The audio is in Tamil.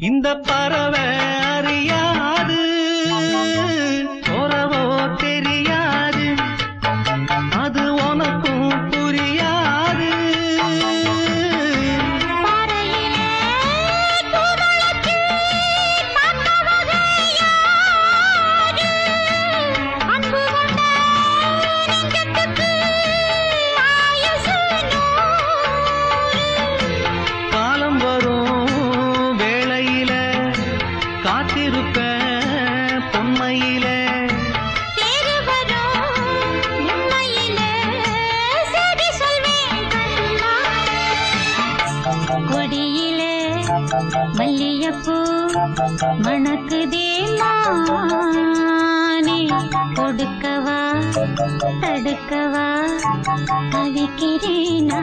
இந்த பறவை அறியா காத்திருப்ப பொன்மையில. கொடியிலே மல்லியப்பூ மணக்குதே மானே. கொடுக்கவா தடுக்கவா தவிக்கிறேனா